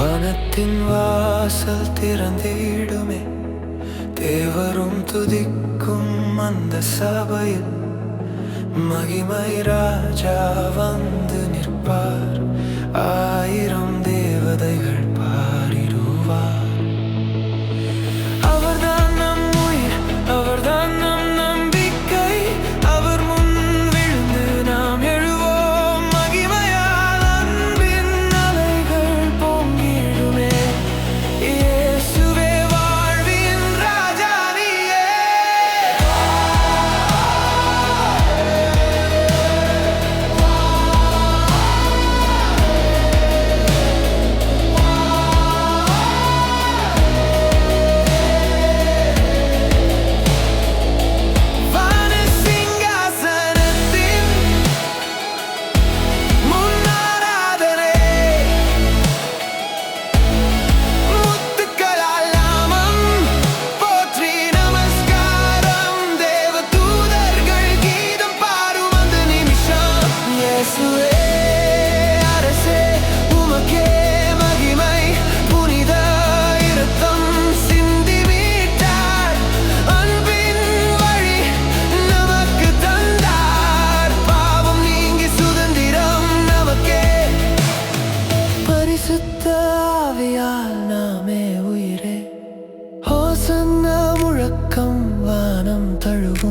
வனத்தின் வாசல் திறந்திடுமே. தேவரும் துதிக்கும் அந்த சபையில் மகிமை ராஜா வந்து நிற்பார். பரிசுத்த ஆவியால் நாமே உயிரே ஹோசன்னா முழக்கம் வானம் தழுவும்